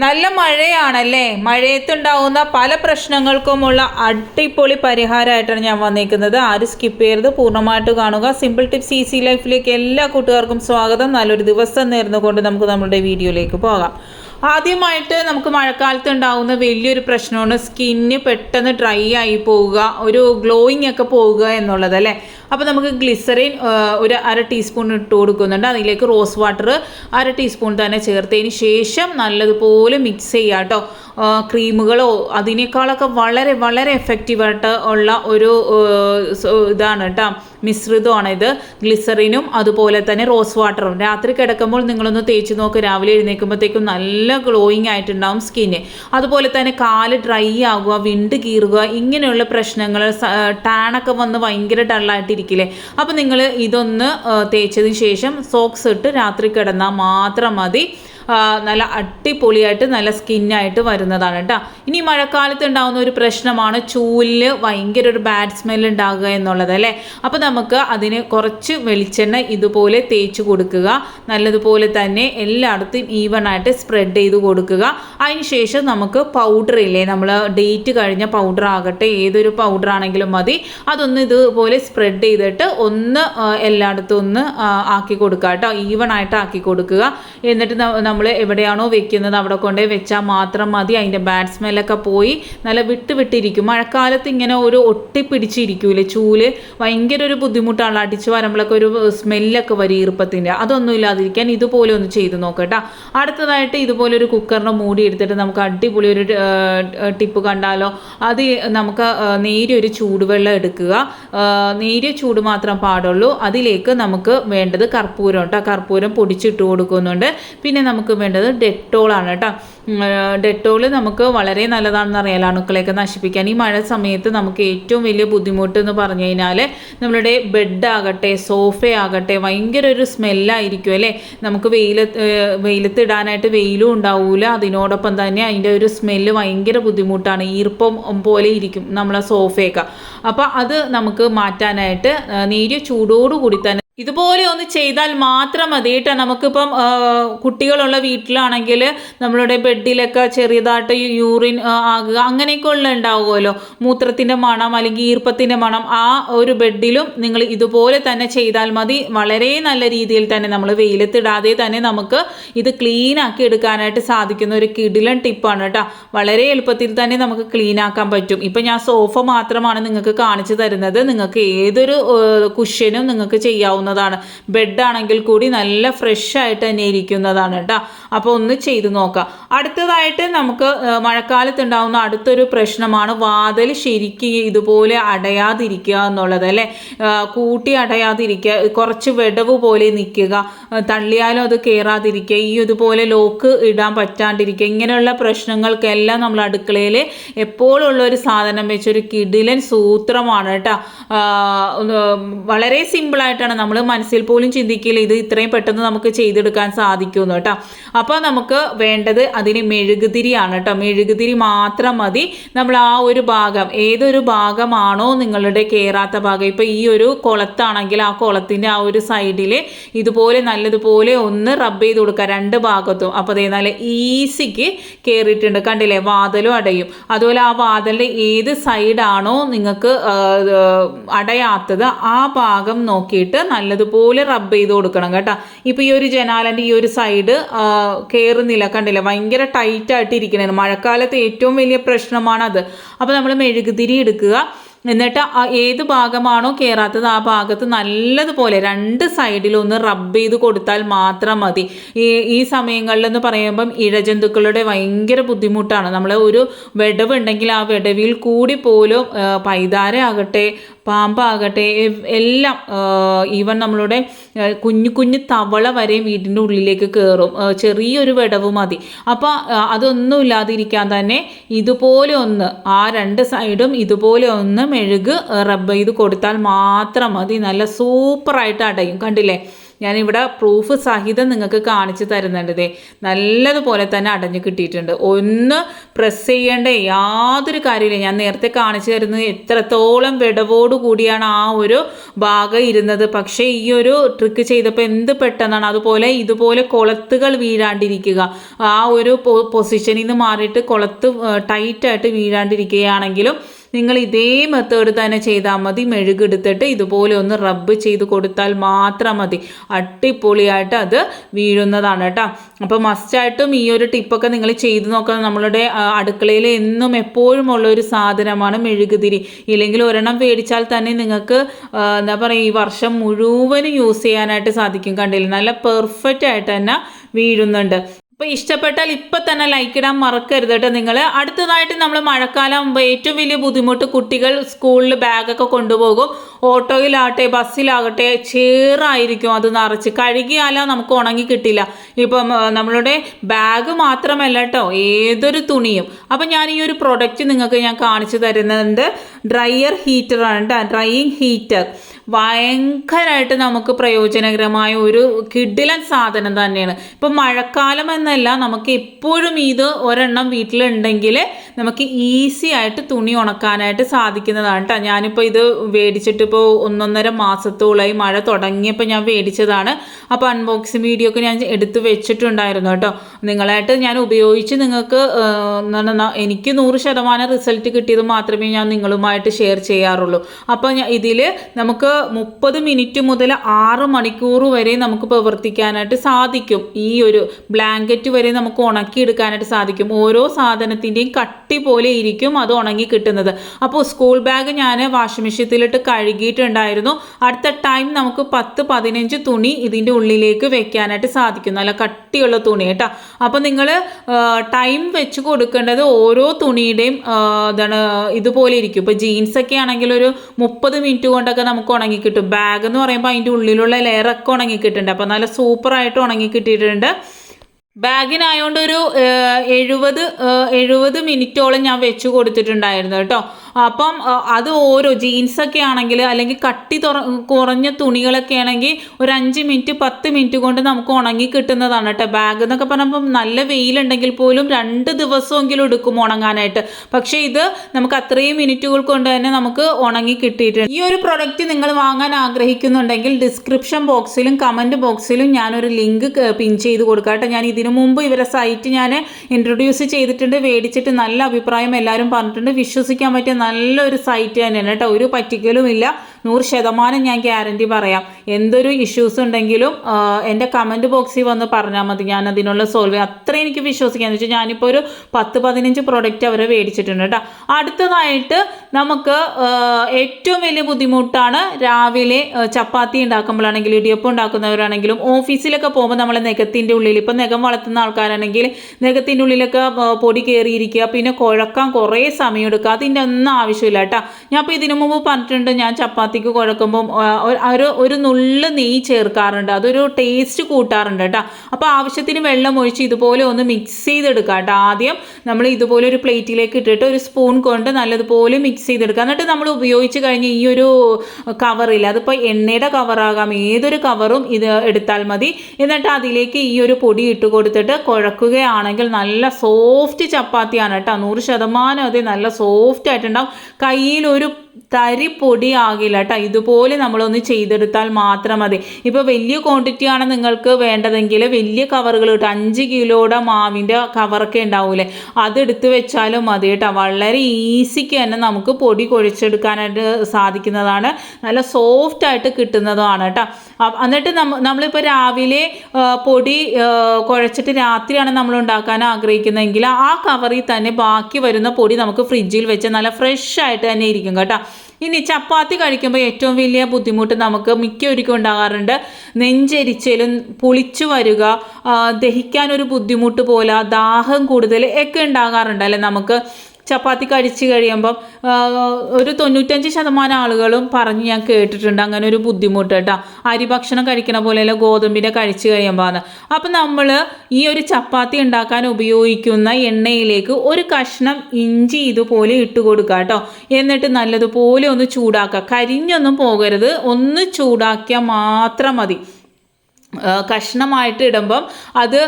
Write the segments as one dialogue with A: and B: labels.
A: നല്ല മഴയാണല്ലേ? മഴയത്തുണ്ടാവുന്ന പല പ്രശ്നങ്ങൾക്കുമുള്ള അടിപൊളി പരിഹാരമായിട്ടാണ് ഞാൻ വന്നിരിക്കുന്നത് ആരും സ്കിപ്പ് ചെയ്യരുത്. പൂർണമായിട്ട് കാണുക. സിമ്പിൾ ടിപ്സ് ഈസി ലൈഫിലേക്ക് എല്ലാ കൂട്ടുകാർക്കും സ്വാഗതം. നല്ലൊരു ദിവസം നേർന്നുകൊണ്ട് നമുക്ക് നമ്മുടെ വീഡിയോയിലേക്ക് പോകാം. ആദ്യമായിട്ട് നമുക്ക് മഴക്കാലത്ത് ഉണ്ടാകുന്ന വലിയൊരു പ്രശ്നമാണ് സ്കിന്ന് പെട്ടെന്ന് ഡ്രൈ ആയി പോവുക ഒരു ഗ്ലോയിങ് ഒക്കെ പോവുക എന്നുള്ളത് അല്ലേ? അപ്പോൾ നമുക്ക് ഗ്ലിസറിൻ ഒരു അര ടീസ്പൂൺ ഇട്ട് കൊടുക്കുന്നുണ്ട്. അതിലേക്ക് റോസ് വാട്ടർ അര ടീസ്പൂൺ തന്നെ ചേർത്തതിന് ശേഷം നല്ലതുപോലെ മിക്സ് ചെയ്യുക കേട്ടോ ക്രീമുകളോ അതിനേക്കാളൊക്കെ വളരെ വളരെ എഫക്റ്റീവായിട്ട് ഉള്ള ഒരു ഇതാണ് കേട്ടോ മിശ്രിതമാണ് ഇത്. ഗ്ലിസറിനും അതുപോലെ തന്നെ റോസ് വാട്ടറും രാത്രി കിടക്കുമ്പോൾ നിങ്ങളൊന്ന് തേച്ച് നോക്ക്. രാവിലെ എഴുന്നേൽക്കുമ്പോഴത്തേക്കും നല്ല ഗ്ലോയിങ് ആയിട്ടുണ്ടാവും സ്കിന്ന് അതുപോലെ തന്നെ കാൽ ഡ്രൈ ആകുക വിണ്ട് കീറുക ഇങ്ങനെയുള്ള പ്രശ്നങ്ങൾ ടാനൊക്കെ വന്ന് ഭയങ്കര ഡള്ളായിട്ടിരിക്കില്ലേ അപ്പോൾ നിങ്ങൾ ഇതൊന്ന് തേച്ചതിന് ശേഷം സോക്സ് ഇട്ട് രാത്രി കിടന്നാൽ മാത്രം മതി. നല്ല അടിപൊളിയായിട്ട് നല്ല സ്കിന്നായിട്ട് വരുന്നതാണ് കേട്ടോ ഇനി മഴക്കാലത്ത് ഉണ്ടാകുന്ന ഒരു പ്രശ്നമാണ് ചൂലിൽ ഭയങ്കര ഒരു ബാഡ് സ്മെൽ ഉണ്ടാകുക എന്നുള്ളത് അല്ലേ? അപ്പോൾ നമുക്ക് അതിന് കുറച്ച് വെളിച്ചെണ്ണ ഇതുപോലെ തേച്ച് കൊടുക്കുക. നല്ലതുപോലെ തന്നെ എല്ലായിടത്തും ഈവൺ ആയിട്ട് സ്പ്രെഡ് ചെയ്ത് കൊടുക്കുക. അതിനുശേഷം നമുക്ക് പൗഡർ ഇല്ലേ? നമ്മൾ ഡേറ്റ് കഴിഞ്ഞ പൗഡർ ആകട്ടെ ഏതൊരു പൗഡർ ആണെങ്കിലും മതി. അതൊന്ന് ഇതുപോലെ സ്പ്രെഡ് ചെയ്തിട്ട് ഒന്ന് എല്ലായിടത്തും ഒന്ന് ആക്കി കൊടുക്കുക കേട്ടോ ഈവൺ ആയിട്ട് ആക്കി കൊടുക്കുക. എന്നിട്ട് നമ്മൾ എവിടെയാണോ വെക്കുന്നത് അവിടെ കൊണ്ടേ വെച്ചാൽ മാത്രം മതി. അതിന്റെ ബാഡ് സ്മെല്ലൊക്കെ പോയി നല്ല വിട്ട് വിട്ടിരിക്കും. മഴക്കാലത്ത് ഇങ്ങനെ ഒരു ഒട്ടിപ്പിടിച്ചിരിക്കൂലേ ചൂൽ? ഭയങ്കര ഒരു ബുദ്ധിമുട്ടാണ് അടിച്ച് വരുമ്പോഴൊക്കെ ഒരു സ്മെല്ലൊക്കെ വരും ഈർപ്പത്തിന്റെ അതൊന്നും ഇല്ലാതിരിക്കാൻ ഇതുപോലെ ഒന്ന് ചെയ്ത് നോക്കട്ടോ അടുത്തതായിട്ട് ഇതുപോലെ ഒരു കുക്കറിന്റെ മൂടി എടുത്തിട്ട് നമുക്ക് അടിപൊളി ഒരു ടിപ്പ് കണ്ടാലോ? അത് നമുക്ക് നേരിയ ഒരു ചൂടുവെള്ളം എടുക്കുക. നേരിയ ചൂട് മാത്രം പാടുള്ളൂ. അതിലേക്ക് നമുക്ക് വേണ്ടത് കർപ്പൂരം കേട്ടോ കർപ്പൂരം പൊടിച്ചിട്ട് കൊടുക്കുന്നുണ്ട്. പിന്നെ നമുക്ക് നമുക്ക് വേണ്ടത് ഡെറ്റോളാണ് കേട്ടോ. ഡെറ്റോൾ നമുക്ക് വളരെ നല്ലതാണെന്ന് അറിയാലോ അണുക്കളെയൊക്കെ നശിപ്പിക്കാൻ. ഈ മഴ സമയത്ത് നമുക്ക് ഏറ്റവും വലിയ ബുദ്ധിമുട്ട് എന്ന് പറഞ്ഞു കഴിഞ്ഞാൽ നമ്മളുടെ ബെഡ് ആകട്ടെ സോഫ ആകട്ടെ ഭയങ്കര ഒരു സ്മെല്ലായിരിക്കും അല്ലേ? നമുക്ക് വെയിലത്ത് വെയിലത്ത് ഇടാനായിട്ട് വെയിലും ഉണ്ടാവില്ല അതിനോടൊപ്പം തന്നെ അതിന്റെ ഒരു സ്മെല്ല് ഭയങ്കര ബുദ്ധിമുട്ടാണ്. ഈർപ്പം പോലെ ഇരിക്കും നമ്മളെ സോഫയൊക്കെ അപ്പോൾ അത് നമുക്ക് മാറ്റാനായിട്ട് നേരിയ ചൂടോടുകൂടി തന്നെ ഇതുപോലെ ഒന്ന് ചെയ്താൽ മാത്രം മതി കേട്ടോ. നമുക്കിപ്പം കുട്ടികളുള്ള വീട്ടിലാണെങ്കിൽ നമ്മളുടെ ബെഡിലൊക്കെ ചെറിയതായിട്ട് യൂറിൻ ആകുക അങ്ങനെയൊക്കെ ഉള്ള ഉണ്ടാവുമല്ലോ. മൂത്രത്തിന്റെ മണം അല്ലെങ്കിൽ ഈർപ്പത്തിന്റെ മണം ആ ഒരു ബെഡിലും നിങ്ങൾ ഇതുപോലെ തന്നെ ചെയ്താൽ മതി. വളരെ നല്ല രീതിയിൽ തന്നെ നമ്മൾ വെയിലത്തിടാതെ തന്നെ നമുക്ക് ഇത് ക്ലീൻ ആക്കി എടുക്കാനായിട്ട് സാധിക്കുന്ന ഒരു കിടിലൻ ടിപ്പാണ് കേട്ടോ. വളരെ എളുപ്പത്തിൽ തന്നെ നമുക്ക് ക്ലീൻ ആക്കാൻ പറ്റും. ഇപ്പം ഞാൻ സോഫ മാത്രമാണ് നിങ്ങൾക്ക് കാണിച്ചു തരുന്നത്. നിങ്ങൾക്ക് ഏതൊരു കുഷ്യനും നിങ്ങൾക്ക് ചെയ്യാവുന്ന ചെയ്യാവുന്നതാണ് ബെഡാണെങ്കിൽ കൂടി നല്ല ഫ്രഷ് ആയിട്ട് തന്നെ ഇരിക്കുന്നതാണ് കേട്ടോ. അപ്പോൾ ഒന്ന് ചെയ്തു നോക്കാം. അടുത്തതായിട്ട് നമുക്ക് മഴക്കാലത്ത് ഉണ്ടാകുന്ന അടുത്തൊരു പ്രശ്നമാണ് വാതിൽ ശരിക്ക് ഇതുപോലെ അടയാതിരിക്കുക എന്നുള്ളത് അല്ലേ? കൂട്ടി അടയാതിരിക്കുക കുറച്ച് വിടവ് പോലെ നിൽക്കുക തള്ളിയാലും അത് കയറാതിരിക്കുക ഈ ഇതുപോലെ ലോക്ക് ഇടാൻ പറ്റാണ്ടിരിക്കുക ഇങ്ങനെയുള്ള പ്രശ്നങ്ങൾക്കെല്ലാം നമ്മൾ അടുക്കളയിൽ എപ്പോഴും ഉള്ള ഒരു സാധനം വെച്ചൊരു കിടിലൻ സൂത്രമാണ് കേട്ടോ. വളരെ സിമ്പിളായിട്ടാണ് നമ്മൾ നമ്മൾ മനസ്സിൽ പോലും ചിന്തിക്കില്ല ഇത് ഇത്രയും പെട്ടെന്ന് നമുക്ക് ചെയ്തെടുക്കാൻ സാധിക്കുമെന്ന് കേട്ടോ. അപ്പോൾ നമുക്ക് വേണ്ടത് അതിന് മെഴുകുതിരിയാണ് കേട്ടോ. മെഴുകുതിരി മാത്രം മതി. നമ്മൾ ആ ഒരു ഭാഗം ഏതൊരു ഭാഗമാണോ നിങ്ങളുടെ കയറാത്ത ഭാഗം. ഇപ്പോൾ ഈ ഒരു കുളത്താണെങ്കിൽ ആ കുളത്തിന്റെ ആ ഒരു സൈഡിൽ ഇതുപോലെ നല്ലതുപോലെ ഒന്ന് റബ്ബ് ചെയ്ത് കൊടുക്കുക രണ്ട് ഭാഗത്തും. അപ്പോൾ അതേ നല്ല ഈസിക്ക് കയറിയിട്ടുണ്ട് കണ്ടില്ലേ? വാതലും അടയും. അതുപോലെ ആ വാതലിന്റെ ഏത് സൈഡാണോ നിങ്ങൾക്ക് അടയാത്തത് ആ ഭാഗം നോക്കിയിട്ട് നല്ലതുപോലെ റബ്ബ് ചെയ്ത് കൊടുക്കണം കേട്ടോ. ഇപ്പോൾ ഈ ഒരു ജനാലന്റെ ഈ ഒരു സൈഡ് കയറുന്നില്ല കണ്ടില്ല? ഭയങ്കര ടൈറ്റായിട്ട് ഇരിക്കണേ മഴക്കാലത്ത് ഏറ്റവും വലിയ പ്രശ്നമാണത്. അപ്പോൾ നമ്മൾ മെഴുകുതിരി എടുക്കുക. എന്നിട്ട് ഏത് ഭാഗമാണോ കയറാത്തത് ആ ഭാഗത്ത് നല്ലതുപോലെ രണ്ട് സൈഡിലും ഒന്ന് റബ്ബ് ചെയ്ത് കൊടുത്താൽ മാത്രം മതി. ഈ ഈ സമയങ്ങളിലെന്ന് പറയുമ്പം ഇഴജന്തുക്കളുടെ ഭയങ്കര ബുദ്ധിമുട്ടാണ്. നമ്മൾ ഒരു വിടവുണ്ടെങ്കിൽ ആ വിടവിൽ കൂടി പോലും പൈതാര ആകട്ടെ പാമ്പാകട്ടെ എല്ലാം ഈവൻ നമ്മളുടെ കുഞ്ഞു കുഞ്ഞു തവള വരെ വീടിന്റെ ഉള്ളിലേക്ക് കയറും ചെറിയൊരു വിടവ് മതി. അപ്പോൾ അതൊന്നും ഇല്ലാതിരിക്കാൻ തന്നെ ഇതുപോലെ ഒന്ന് ആ രണ്ട് സൈഡും ഇതുപോലെ ഒന്ന് മെഴുക് റബ്ബ് ചെയ്ത് കൊടുത്താൽ മാത്രം മതി. നല്ല സൂപ്പറായിട്ട് അടയും. കണ്ടില്ലേ? ഞാനിവിടെ പ്രൂഫ് സഹിതം നിങ്ങൾക്ക് കാണിച്ചു തരുന്നുണ്ട് നല്ലതുപോലെ തന്നെ അടഞ്ഞു കിട്ടിയിട്ടുണ്ട്. ഒന്ന് പ്രസ് ചെയ്യേണ്ട യാതൊരു കാര്യമില്ല. ഞാൻ നേരത്തെ കാണിച്ചു തരുന്നത് എത്രത്തോളം വിടവോട് കൂടിയാണ് ആ ഒരു ഭാഗം ഇരുന്നത്. പക്ഷേ ഈ ഒരു ട്രിക്ക് ചെയ്തപ്പോൾ എന്ത് പെട്ടെന്നാണ് അതുപോലെ ഇതുപോലെ കൊളത്തുകൾ വീഴാണ്ടിരിക്കുക. ആ ഒരു പൊസിഷനിൽ നിന്ന് മാറിയിട്ട് കൊളത്ത് ടൈറ്റായിട്ട് വീഴാണ്ടിരിക്കുകയാണെങ്കിലും നിങ്ങൾ ഇതേ മെത്തേഡ് തന്നെ ചെയ്താൽ മതി. മെഴുകെടുത്തിട്ട് ഇതുപോലെ ഒന്ന് റബ്ബ് ചെയ്ത് കൊടുത്താൽ മാത്രം മതി. അടിപൊളിയായിട്ട് അത് വീഴുന്നതാണ് കേട്ടോ. അപ്പോൾ മസ്റ്റായിട്ടും ഈ ഒരു ടിപ്പൊക്കെ നിങ്ങൾ ചെയ്ത് നോക്കാൻ നമ്മളുടെ അടുക്കളയിൽ എന്നും എപ്പോഴും ഉള്ള ഒരു സാധനമാണ് മെഴുകുതിരി. ഇല്ലെങ്കിൽ ഒരെണ്ണം മേടിച്ചാൽ തന്നെ നിങ്ങൾക്ക് എന്താ പറയുക ഈ വർഷം മുഴുവനും യൂസ് ചെയ്യാനായിട്ട് സാധിക്കും കണ്ടില്ല? നല്ല പെർഫെക്റ്റ് ആയിട്ട് തന്നെ വീഴുന്നുണ്ട്. അപ്പോൾ ഇഷ്ടപ്പെട്ടാൽ ഇപ്പം തന്നെ ലൈക്ക് ഇടാൻ മറക്കരുത് കേട്ടോ നിങ്ങൾ അടുത്തതായിട്ട് നമ്മൾ മഴക്കാലം ഏറ്റവും വലിയ ബുദ്ധിമുട്ട് കുട്ടികൾ സ്കൂളിൽ ബാഗൊക്കെ കൊണ്ടുപോകും. ഓട്ടോയിലാകട്ടെ ബസ്സിലാകട്ടെ ചേറായിരിക്കും അത് നിറച്ച്. കഴുകിയാലോ നമുക്ക് ഉണങ്ങി കിട്ടില്ല. ഇപ്പം നമ്മളുടെ ബാഗ് മാത്രമല്ല കേട്ടോ ഏതൊരു തുണിയും. അപ്പം ഞാൻ ഈ ഒരു പ്രൊഡക്റ്റ് നിങ്ങൾക്ക് ഞാൻ കാണിച്ചു തരുന്നുണ്ട്. ഡ്രയർ ഹീറ്ററാണ് കേട്ടോ ഡ്രൈയിങ് ഹീറ്റർ ഭയങ്കരമായിട്ട് നമുക്ക് പ്രയോജനകരമായ ഒരു കിഡിലൻ സാധനം തന്നെയാണ്. ഇപ്പം മഴക്കാലം എന്നല്ല നമുക്ക് എപ്പോഴും ഇത് ഒരെണ്ണം വീട്ടിലുണ്ടെങ്കിൽ നമുക്ക് ഈസി ആയിട്ട് തുണി ഉണക്കാനായിട്ട് സാധിക്കുന്നതാണ് കേട്ടോ ഞാനിപ്പോൾ ഇത് മേടിച്ചിട്ട് ഇപ്പോൾ ഒന്നൊന്നര മാസത്തോളമായി മഴ തുടങ്ങിയപ്പോൾ ഞാൻ മേടിച്ചതാണ് അപ്പോൾ അൺബോക്സിങ് വീഡിയോ ഒക്കെ ഞാൻ എടുത്തു വെച്ചിട്ടുണ്ടായിരുന്നു കേട്ടോ നിങ്ങളായിട്ട് ഞാൻ ഉപയോഗിച്ച് നിങ്ങൾക്ക് എനിക്ക് നൂറ് ശതമാനം റിസൾട്ട് കിട്ടിയത് മാത്രമേ ഞാൻ നിങ്ങളുമായിട്ട് ഷെയർ ചെയ്യാറുള്ളൂ. അപ്പോൾ ഇതിൽ നമുക്ക് മുപ്പത് മിനിറ്റ് മുതൽ ആറ് മണിക്കൂർ വരെ നമുക്ക് പ്രവർത്തിക്കാനായിട്ട് സാധിക്കും. ഈ ഒരു ബ്ലാങ്കറ്റ് വരെ നമുക്ക് ഉണക്കിയെടുക്കാനായിട്ട് സാധിക്കും. ഓരോ സാധനത്തിന്റെയും കട്ടി പോലെ ഇരിക്കും അത് ഉണങ്ങി കിട്ടുന്നത്. അപ്പോൾ സ്കൂൾ ബാഗ് ഞാൻ വാഷിംഗ് മെഷീനിലിട്ട് കഴുകിയിട്ടുണ്ടായിരുന്നു. അടുത്ത ടൈം നമുക്ക് പത്ത് പതിനഞ്ച് തുണി ഇതിന്റെ ഉള്ളിലേക്ക് വെക്കാനായിട്ട് സാധിക്കും. നല്ല കട്ടിയുള്ള തുണി കേട്ടോ. അപ്പോൾ നിങ്ങൾ ടൈം വെച്ച് കൊടുക്കേണ്ടത് ഓരോ തുണിയുടെയും എന്താണ് ഇതുപോലെ ഇരിക്കും. ഇപ്പോൾ ജീൻസൊക്കെ ആണെങ്കിൽ ഒരു മുപ്പത് മിനിറ്റ് കൊണ്ടൊക്കെ നമുക്ക് ഉണങ്ങി കിട്ടും ബാഗ് എന്ന് പറയുമ്പോൾ അതിന്റെ ഉള്ളിലുള്ള ലെയറൊക്കെ ഉണങ്ങി കിട്ടുന്നുണ്ട് അപ്പോൾ നല്ല സൂപ്പറായിട്ട് ഉണങ്ങി കിട്ടിയിട്ടുണ്ട് ബാഗിനായോണ്ട് ഒരു എഴുപത് എഴുപത് മിനിറ്റോളം ഞാൻ വെച്ച് കൊടുത്തിട്ടുണ്ടായിരുന്നു കേട്ടോ. അപ്പം അത് ഓരോ ജീൻസൊക്കെ ആണെങ്കിൽ അല്ലെങ്കിൽ കട്ടി തുറ കുറഞ്ഞ തുണികളൊക്കെ ആണെങ്കിൽ ഒരു അഞ്ച് മിനിറ്റ് പത്ത് മിനിറ്റ് കൊണ്ട് നമുക്ക് ഉണങ്ങി കിട്ടുന്നതാണ് കേട്ടോ. ബാഗ് എന്നൊക്കെ പറഞ്ഞപ്പം നല്ല വെയിലുണ്ടെങ്കിൽ പോലും രണ്ട് ദിവസമെങ്കിലും എടുക്കും ഉണങ്ങാനായിട്ട്. പക്ഷേ ഇത് നമുക്ക് അത്രയും മിനിറ്റുകൾ കൊണ്ട് തന്നെ നമുക്ക് ഉണങ്ങി കിട്ടിയിട്ടുണ്ട്. ഈ ഒരു പ്രൊഡക്റ്റ് നിങ്ങൾ വാങ്ങാൻ ആഗ്രഹിക്കുന്നുണ്ടെങ്കിൽ ഡിസ്ക്രിപ്ഷൻ ബോക്സിലും കമന്റ് ബോക്സിലും ഞാനൊരു ലിങ്ക് പിൻ ചെയ്ത് കൊടുക്കാം കേട്ടോ. ഞാൻ ഇതിനു മുമ്പ് ഇവരെ സൈറ്റ് ഞാൻ ഇൻട്രൊഡ്യൂസ് ചെയ്തിട്ടുണ്ട്. മേടിച്ചിട്ട് നല്ല അഭിപ്രായം എല്ലാവരും പറഞ്ഞിട്ടുണ്ട്. വിശ്വസിക്കാൻ പറ്റിയ നല്ലൊരു സൈറ്റ് തന്നെയാണ് കേട്ടോ. ഒരു പറ്റിക്കലുമില്ല നൂറ് ശതമാനം ഞാൻ ഗ്യാരണ്ടി പറയാം. എന്തൊരു ഇഷ്യൂസ് ഉണ്ടെങ്കിലും എന്റെ കമന്റ് ബോക്സിൽ വന്ന് പറഞ്ഞാൽ മതി. ഞാൻ അതിനുള്ള സോൾവ് അത്ര എനിക്ക് വിശ്വസിക്കാമെന്ന് വെച്ചാൽ ഞാനിപ്പോൾ ഒരു പത്ത് പതിനഞ്ച് പ്രൊഡക്റ്റ് അവരെ മേടിച്ചിട്ടുണ്ട് കേട്ടോ. അടുത്തതായിട്ട് നമുക്ക് ഏറ്റവും വലിയ ബുദ്ധിമുട്ടാണ് രാവിലെ ചപ്പാത്തി ഉണ്ടാക്കുമ്പോഴാണെങ്കിലും ഇടിയപ്പം ഉണ്ടാക്കുന്നവരാണെങ്കിലും ഓഫീസിലൊക്കെ പോകുമ്പോൾ നമ്മൾ നെഗത്തിന്റെ ഉള്ളിൽ ഇപ്പം നെഗം വളർത്തുന്ന ആൾക്കാരാണെങ്കിൽ നെഗത്തിന്റെ ഉള്ളിലൊക്കെ പൊടി കയറിയിരിക്കുക പിന്നെ കുഴക്കാൻ കുറേ സമയം എടുക്കുക അതിന്റെ ഒന്നും ആവശ്യമില്ല കേട്ടോ. ഞാൻ ഇപ്പോൾ ഇതിനു മുമ്പ് പറഞ്ഞിട്ടുണ്ട് ഞാൻ ചപ്പാത്തിക്ക് കുഴക്കുമ്പം ഒരു ഒരു നുള്ളു നെയ്യ് ചേർക്കാറുണ്ട് അതൊരു ടേസ്റ്റ് കൂട്ടാറുണ്ട് കേട്ടോ. അപ്പോൾ ആവശ്യത്തിന് വെള്ളം ഒഴിച്ച് ഇതുപോലെ ഒന്ന് മിക്സ് ചെയ്തെടുക്കുക കേട്ടോ. ആദ്യം നമ്മൾ ഇതുപോലെ ഒരു പ്ലേറ്റിലേക്ക് ഇട്ടിട്ട് ഒരു സ്പൂൺ കൊണ്ട് നല്ലതുപോലെ മിക്സ് ചെയ്തെടുക്കുക. എന്നിട്ട് നമ്മൾ ഉപയോഗിച്ച് കഴിഞ്ഞ് ഈ ഒരു കവറിൽ അതിപ്പോൾ എണ്ണയുടെ കവറാകാം ഏതൊരു കവറും ഇത് എടുത്താൽ മതി. എന്നിട്ട് അതിലേക്ക് ഈ ഒരു പൊടി ഇട്ട് കൊടുത്തിട്ട് കുഴക്കുകയാണെങ്കിൽ നല്ല സോഫ്റ്റ് ചപ്പാത്തിയാണ് കേട്ടോ. നൂറ് ശതമാനം അത് നല്ല സോഫ്റ്റ് ആയിട്ടുണ്ടാവും. കയ്യിൽ ഒരു തരി പൊടിയാകില്ല കേട്ടോ ഇതുപോലെ നമ്മളൊന്ന് ചെയ്തെടുത്താൽ മാത്രം മതി. ഇപ്പോൾ വലിയ ക്വാണ്ടിറ്റി ആണ് നിങ്ങൾക്ക് വേണ്ടതെങ്കിൽ വലിയ കവറുകൾ കിട്ടും അഞ്ച് കിലോയുടെ മാവിന്റെ കവറൊക്കെ ഉണ്ടാവൂലേ? അതെടുത്ത് വെച്ചാലും മതി കേട്ടോ. വളരെ ഈസിക്ക് തന്നെ നമുക്ക് പൊടി കുഴച്ചെടുക്കാനായിട്ട് സാധിക്കുന്നതാണ്. നല്ല സോഫ്റ്റ് ആയിട്ട് കിട്ടുന്നതാണ് കേട്ടോ. എന്നിട്ട് നമ്മ നമ്മളിപ്പോൾ രാവിലെ പൊടി കുഴച്ചിട്ട് രാത്രിയാണ് നമ്മൾ ഉണ്ടാക്കാൻ ആഗ്രഹിക്കുന്നതെങ്കിൽ ആ കവറിൽ തന്നെ ബാക്കി വരുന്ന പൊടി നമുക്ക് ഫ്രിഡ്ജിൽ വെച്ച് നല്ല ഫ്രഷ് ആയിട്ട് തന്നെ ഇരിക്കും കേട്ടോ. ഇനി ചപ്പാത്തി കഴിക്കുമ്പോൾ ഏറ്റവും വലിയ ബുദ്ധിമുട്ട് നമുക്ക് മിക്കവർക്കും ഉണ്ടാകാറുണ്ട്. നെഞ്ചരിച്ചലും പുളിച്ചു വരിക ദഹിക്കാനൊരു ബുദ്ധിമുട്ട് പോലെ ദാഹം കൂടുതൽ ഒക്കെ ഉണ്ടാകാറുണ്ട്. അല്ലെ നമുക്ക് ചപ്പാത്തി കഴിച്ച് കഴിയുമ്പം ഒരു തൊണ്ണൂറ്റഞ്ച് ശതമാനം ആളുകളും പറഞ്ഞ് ഞാൻ കേട്ടിട്ടുണ്ട് അങ്ങനെ ഒരു ബുദ്ധിമുട്ട് കേട്ടോ. അരി ഭക്ഷണം കഴിക്കണ പോലെയല്ല ഗോതമ്പിന്റെ കഴിച്ച് കഴിയുമ്പോൾ അപ്പം നമ്മൾ ഈ ഒരു ചപ്പാത്തി ഉണ്ടാക്കാൻ ഉപയോഗിക്കുന്ന എണ്ണയിലേക്ക് ഒരു കഷ്ണം ഇഞ്ചി ഇതുപോലെ ഇട്ട് കൊടുക്കുക കേട്ടോ. എന്നിട്ട് നല്ലതുപോലെ ഒന്ന് ചൂടാക്കുക. കരിഞ്ഞൊന്നും പോകരുത്. ഒന്ന് ചൂടാക്കിയാൽ മാത്രം മതി. കഷ്ണമായിട്ട് ഇടുമ്പം അത്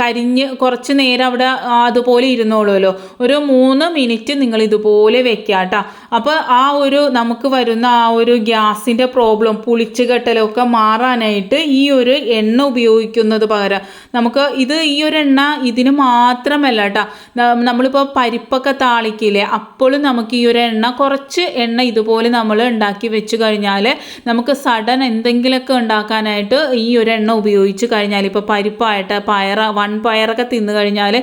A: കരിഞ്ഞ് കുറച്ച് നേരം അവിടെ അതുപോലെ ഇരുന്നോളുമല്ലോ ഒരു മൂന്ന് മിനിറ്റ് നിങ്ങൾ ഇതുപോലെ വെക്കുക കേട്ടോ. അപ്പോൾ ആ ഒരു നമുക്ക് വരുന്ന ആ ഒരു ഗ്യാസിന്റെ പ്രോബ്ലം പുളിച്ച് കെട്ടലൊക്കെ മാറാനായിട്ട് ഈ ഒരു എണ്ണ ഉപയോഗിക്കുന്നത് പകരം. നമുക്ക് ഇത് ഈ ഒരു എണ്ണ ഇതിന് മാത്രമല്ല കേട്ടോ. നമ്മളിപ്പോൾ പരിപ്പൊക്കെ താളിക്കില്ലേ അപ്പോഴും നമുക്ക് ഈ ഒരു എണ്ണ കുറച്ച് എണ്ണ ഇതുപോലെ നമ്മൾ ഉണ്ടാക്കി വെച്ച് കഴിഞ്ഞാൽ നമുക്ക് സഡൻ എന്തെങ്കിലുമൊക്കെ ഉണ്ടാക്കാനായിട്ട് ഈ ഒരു എണ്ണ ഉപയോഗിച്ച് കഴിഞ്ഞാൽ ഇപ്പോൾ പരിപ്പായിട്ട് പയറ വൺ പയറൊക്കെ തിന്നു കഴിഞ്ഞാൽ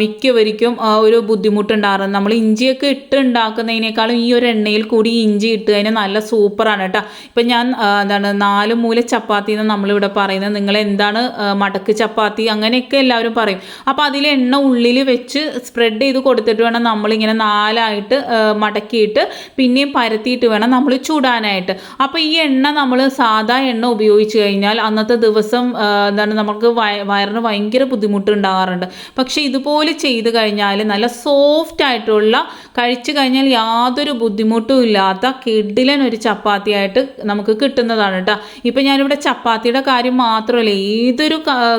A: മിക്കവർക്കും ഒരു ബുദ്ധിമുട്ടുണ്ടാകുന്നത്. നമ്മൾ ഇഞ്ചിയൊക്കെ ഇട്ട് ഉണ്ടാക്കുന്നതിനേക്കാളും ഈ ഒരു എണ്ണയിൽ കൂടി ഇഞ്ചി ഇട്ട് കഴിഞ്ഞാൽ നല്ല സൂപ്പറാണ് കേട്ടോ. ഇപ്പം ഞാൻ എന്താണ് നാല് മൂല ചപ്പാത്തി എന്ന് നമ്മളിവിടെ പറയുന്നത്. നിങ്ങൾ എന്താണ് മടക്ക് ചപ്പാത്തി അങ്ങനെയൊക്കെ എല്ലാവരും പറയും. അപ്പോൾ അതിൽ എണ്ണ ഉള്ളിൽ വെച്ച് സ്പ്രെഡ് ചെയ്ത് കൊടുത്തിട്ട് വേണം നമ്മളിങ്ങനെ നാലായിട്ട് മടക്കിയിട്ട് പിന്നെയും പരത്തിയിട്ട് വേണം നമ്മൾ ചൂടാനായിട്ട്. അപ്പോൾ ഈ എണ്ണ നമ്മൾ സാധാ എണ്ണ ഉപയോഗിച്ച് കഴിഞ്ഞാൽ അന്നത്തെ ദിവസം എന്താണ് നമുക്ക് വയ- വയറിന് ഭയങ്കര ബുദ്ധിമുട്ടുണ്ടാകാറുണ്ട്. പക്ഷേ ഇതുപോലെ ചെയ്ത് കഴിഞ്ഞാൽ നല്ല സോഫ്റ്റ് ആയിട്ടുള്ള കഴിച്ചു കഴിഞ്ഞാൽ യാതൊരു ബുദ്ധിമുട്ടും ഇല്ലാത്ത കിഡിലൻ ഒരു ചപ്പാത്തിയായിട്ട് നമുക്ക് കിട്ടുന്നതാണ് കേട്ടോ ഇപ്പം ഞാനിവിടെ ചപ്പാത്തിയുടെ കാര്യം മാത്രമല്ല ഏതൊരു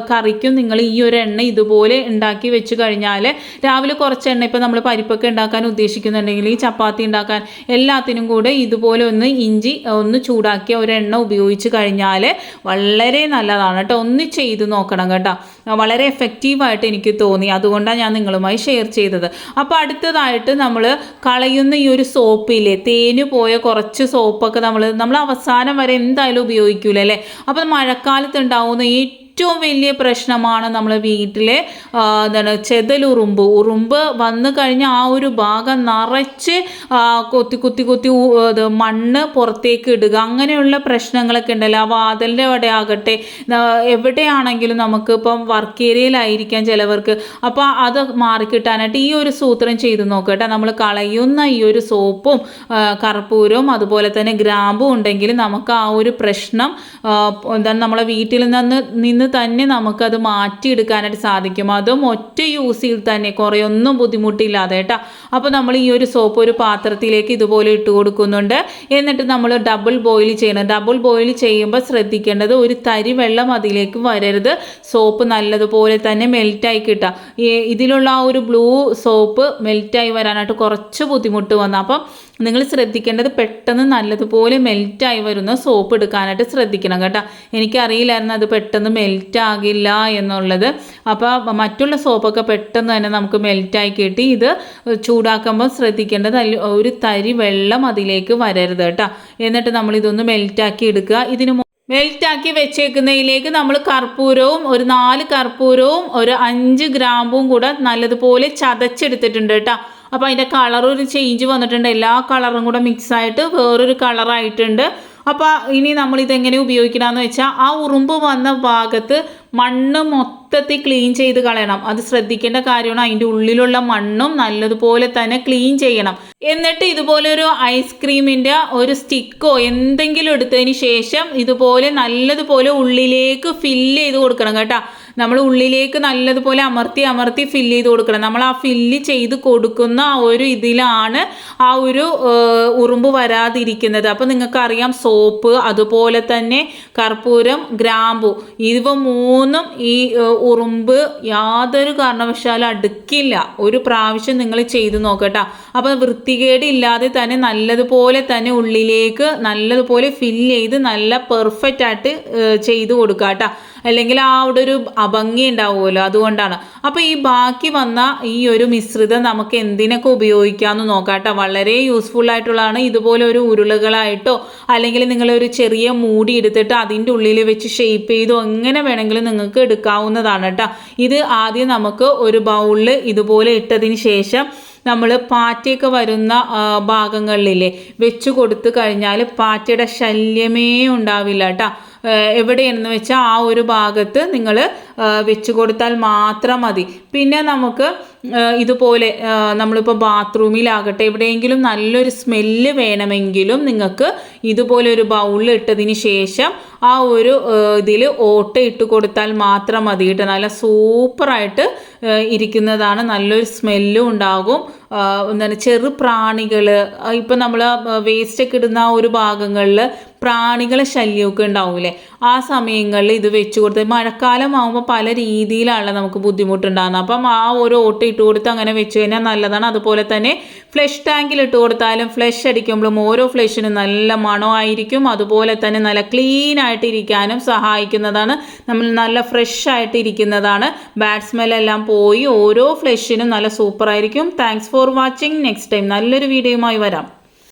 A: കറിക്കും നിങ്ങൾ ഈ ഒരു എണ്ണ ഇതുപോലെ ഉണ്ടാക്കി വെച്ച് കഴിഞ്ഞാൽ രാവിലെ കുറച്ച് എണ്ണ ഇപ്പം നമ്മൾ പരിപ്പൊക്കെ ഉണ്ടാക്കാൻ ഉദ്ദേശിക്കുന്നുണ്ടെങ്കിൽ ഈ ചപ്പാത്തി ഉണ്ടാക്കാൻ എല്ലാത്തിനും കൂടെ ഇതുപോലെ ഒന്ന് ഇഞ്ചി ഒന്ന് ചൂടാക്കിയ ഒരു എണ്ണ ഉപയോഗിച്ച് കഴിഞ്ഞാൽ വളരെ നല്ലതാണ് കേട്ടോ. ഒന്ന് ചെയ്ത് നോക്കണം കേട്ടോ. വളരെ എഫക്റ്റീവായിട്ട് എനിക്ക് തോന്നി. അതുകൊണ്ടാണ് ഞാൻ നിങ്ങളുമായി ഷെയർ ചെയ്തത്. അപ്പോൾ അടുത്തതായിട്ട് നമ്മൾ കളയുന്ന ഈ ഒരു സോപ്പില്ലേ തേന് പോയ കുറച്ച് സോപ്പൊക്കെ നമ്മൾ നമ്മൾ അവസാനം വരെ എന്തായാലും ഉപയോഗിക്കില്ല അല്ലേ അപ്പോൾ മഴക്കാലത്ത് ഉണ്ടാവുന്ന ഈ ഏറ്റവും വലിയ പ്രശ്നമാണ് നമ്മൾ വീട്ടിലെ എന്താണ് ചെതലുറുമ്പ് ഉറുമ്പ്. വന്നു കഴിഞ്ഞ ആ ഒരു ഭാഗം നിറച്ച് കൊത്തി കൊത്തി കുത്തി മണ്ണ് പുറത്തേക്ക് ഇടുക. അങ്ങനെയുള്ള പ്രശ്നങ്ങളൊക്കെ ഉണ്ടല്ലോ. ആ വാതിലിന്റെ അവിടെ ആകട്ടെ എവിടെയാണെങ്കിലും നമുക്ക് ഇപ്പം വർക്ക് ഏരിയയിലായിരിക്കാം ചിലവർക്ക്. അപ്പോൾ അത് മാറിക്കിട്ടാനായിട്ട് ഈ ഒരു സൂത്രം ചെയ്ത് നോക്കട്ടെ. നമ്മൾ കളയുന്ന ഈ ഒരു സോപ്പും കർപ്പൂരവും അതുപോലെ തന്നെ ഗ്രാമ്പും ഉണ്ടെങ്കിൽ നമുക്ക് ആ ഒരു പ്രശ്നം എന്താണ് നമ്മളെ വീട്ടിൽ നിന്ന് നിന്ന് തന്നെ നമുക്കത് മാറ്റിയെടുക്കാനായിട്ട് സാധിക്കും അതും ഒറ്റ യൂസിൽ തന്നെ കുറേ ഒന്നും ബുദ്ധിമുട്ടില്ലാതെ കേട്ടോ. അപ്പോൾ നമ്മൾ ഈ ഒരു സോപ്പ് ഒരു പാത്രത്തിലേക്ക് ഇതുപോലെ ഇട്ട് കൊടുക്കുന്നുണ്ട്. എന്നിട്ട് നമ്മൾ ഡബിൾ ബോയിൽ ചെയ്യണം. ഡബിൾ ബോയിൽ ചെയ്യുമ്പോൾ ശ്രദ്ധിക്കേണ്ടത് ഒരു തരി വെള്ളം അതിലേക്ക് വരരുത്. സോപ്പ് നല്ലതുപോലെ തന്നെ മെൽറ്റായി കിട്ടുക ഇതിലുള്ള ആ ഒരു ബ്ലൂ സോപ്പ് മെൽറ്റായി വരാനായിട്ട് കുറച്ച് ബുദ്ധിമുട്ട് വന്നു. അപ്പം നിങ്ങൾ ശ്രദ്ധിക്കേണ്ടത് പെട്ടെന്ന് നല്ലതുപോലെ മെൽറ്റായി വരുന്ന സോപ്പ് എടുക്കാനായിട്ട് ശ്രദ്ധിക്കണം കേട്ടോ. എനിക്കറിയില്ലായിരുന്നു അത് പെട്ടെന്ന് മെൽറ്റ് ആകില്ല എന്നുള്ളത്. അപ്പോൾ മറ്റുള്ള സോപ്പൊക്കെ പെട്ടെന്ന് തന്നെ നമുക്ക് മെൽറ്റായി കിട്ടി. ഇത് ചൂടാക്കുമ്പോൾ ശ്രദ്ധിക്കേണ്ടത് ഒരു തരി വെള്ളം അതിലേക്ക് വരരുത് കേട്ടോ. എന്നിട്ട് നമ്മൾ ഇതൊന്ന് മെൽറ്റാക്കി എടുക്കുക. ഇതിന് മെൽറ്റാക്കി വെച്ചേക്കുന്നതിലേക്ക് നമ്മൾ കർപ്പൂരവും ഒരു നാല് കർപ്പൂരവും ഒരു അഞ്ച് ഗ്രാമ്പും കൂടെ നല്ലതുപോലെ ചതച്ചെടുത്തിട്ടുണ്ട് കേട്ടോ. അപ്പോൾ അതിന്റെ കളർ ഒരു ചേഞ്ച് വന്നിട്ടുണ്ട്. എല്ലാ കളറും കൂടെ മിക്സ് ആയിട്ട് വേറൊരു കളറായിട്ടുണ്ട് അപ്പോൾ ഇനി നമ്മൾ ഇതെങ്ങനെ ഉപയോഗിക്കണമെന്ന് വെച്ചാൽ ആ ഉറുമ്പ് വന്ന ഭാഗത്ത് മണ്ണ് മൊത്തത്തിൽ ക്ലീൻ ചെയ്ത് കളയണം. അത് ശ്രദ്ധിക്കേണ്ട കാര്യമാണ്. അതിന്റെ ഉള്ളിലുള്ള മണ്ണും നല്ലതുപോലെ തന്നെ ക്ലീൻ ചെയ്യണം. എന്നിട്ട് ഇതുപോലെ ഒരു ഐസ്ക്രീമിന്റെ ഒരു സ്റ്റിക്കോ എന്തെങ്കിലും എടുത്തതിന് ശേഷം ഇതുപോലെ നല്ലതുപോലെ ഉള്ളിലേക്ക് ഫില്ല് ചെയ്ത് കൊടുക്കണം കേട്ടോ. നമ്മൾ ഉള്ളിലേക്ക് നല്ലതുപോലെ അമർത്തി അമർത്തി ഫില്ല് ചെയ്ത് കൊടുക്കണം. നമ്മൾ ആ ഫില്ല് ചെയ്ത് കൊടുക്കുന്ന ആ ഒരു ഇതിലാണ് ആ ഒരു ഉറുമ്പ് വരാതിരിക്കുന്നത്. അപ്പോൾ നിങ്ങൾക്കറിയാം സോപ്പ് അതുപോലെ തന്നെ കർപ്പൂരം ഗ്രാമ്പു. ഇവ മൂന്നും ഈ ഉറുമ്പ് യാതൊരു കാരണവശാലും അടുക്കില്ല. ഒരു പ്രാവശ്യം നിങ്ങൾ ചെയ്ത് നോക്കട്ടോ. അപ്പോൾ വൃത്തികേടില്ലാതെ തന്നെ നല്ലതുപോലെ തന്നെ ഉള്ളിലേക്ക് നല്ലതുപോലെ ഫില്ല് ചെയ്ത് നല്ല പെർഫെക്റ്റ് ആയിട്ട് ചെയ്ത് കൊടുക്കുക കേട്ടോ അല്ലെങ്കിൽ ആ അവിടെ ഒരു അഭംഗി ഉണ്ടാവുമല്ലോ അതുകൊണ്ടാണ്. അപ്പോൾ ഈ ബാക്കി വന്ന ഈ ഒരു മിശ്രിതം നമുക്ക് എന്തിനൊക്കെ ഉപയോഗിക്കാമെന്ന് നോക്കാം കേട്ടോ. വളരെ യൂസ്ഫുൾ ആയിട്ടുള്ളതാണ് ഇതുപോലെ ഒരു ഉരുളകളായിട്ടോ അല്ലെങ്കിൽ നിങ്ങളൊരു ചെറിയ മൂടി എടുത്തിട്ട് അതിന്റെ ഉള്ളിൽ വെച്ച് ഷേപ്പ് ചെയ്തോ എങ്ങനെ വേണമെങ്കിലും നിങ്ങൾക്ക് എടുക്കാവുന്നതാണ് കേട്ടോ. ഇത് ആദ്യം നമുക്ക് ഒരു ബൗളിൽ ഇതുപോലെ ഇട്ടതിന് ശേഷം നമ്മൾ പാറ്റയൊക്കെ വരുന്ന ഭാഗങ്ങളിലെ വെച്ച് കൊടുത്തു കഴിഞ്ഞാൽ പാറ്റയുടെ ശല്യമേ ഉണ്ടാവില്ല കേട്ടോ. എവിടെയെന്ന് വെച്ചാൽ ആ ഒരു ഭാഗത്ത് നിങ്ങൾ വെച്ച് കൊടുത്താൽ മാത്രം മതി. പിന്നെ നമുക്ക് ഇതുപോലെ നമ്മളിപ്പോൾ ബാത്റൂമിലാകട്ടെ എവിടെയെങ്കിലും നല്ലൊരു സ്മെല്ല് വേണമെങ്കിലും നിങ്ങൾക്ക് ഇതുപോലെ ഒരു ബൗളിൽ ഇട്ടതിന് ശേഷം ആ ഒരു ഇതിൽ ഓട്ട ഇട്ട് കൊടുത്താൽ മാത്രം മതി കേട്ടോ. നല്ല സൂപ്പറായിട്ട് ഇരിക്കുന്നതാണ്. നല്ലൊരു സ്മെല്ലും ഉണ്ടാകും. എന്താണ് ചെറു പ്രാണികൾ ഇപ്പം നമ്മൾ വേസ്റ്റൊക്കെ ഇടുന്ന ആ ഒരു ഭാഗങ്ങളിൽ പ്രാണികളെ ശല്യമൊക്കെ ഉണ്ടാവില്ലേ? ആ സമയങ്ങളിൽ ഇത് വെച്ച് കൊടുത്ത് മഴക്കാലം ആകുമ്പോൾ പല രീതിയിലാണ് നമുക്ക് ബുദ്ധിമുട്ടുണ്ടാകുന്നത്. അപ്പം ആ ഒരു ഓട്ട് ഇട്ട് കൊടുത്ത് അങ്ങനെ വെച്ച് കഴിഞ്ഞാൽ നല്ലതാണ്. അതുപോലെ തന്നെ ഫ്ലഷ് ടാങ്കിൽ ഇട്ട് കൊടുത്താലും ഫ്ലഷ് അടിക്കുമ്പോഴും ഓരോ ഫ്ലഷിനും നല്ല മണമായിരിക്കും. അതുപോലെ തന്നെ നല്ല ക്ലീൻ ആയിട്ട് ഇരിക്കാനും സഹായിക്കുന്നതാണ്. നമ്മൾ നല്ല ഫ്രഷ് ആയിട്ട് ഇരിക്കുന്നതാണ് ബാഡ് സ്മെല്ലെല്ലാം പോയി ഓരോ ഫ്ലഷിനും നല്ല സൂപ്പറായിരിക്കും thanks for watching next time നല്ലൊരു വീഡിയോയുമായി വരാം.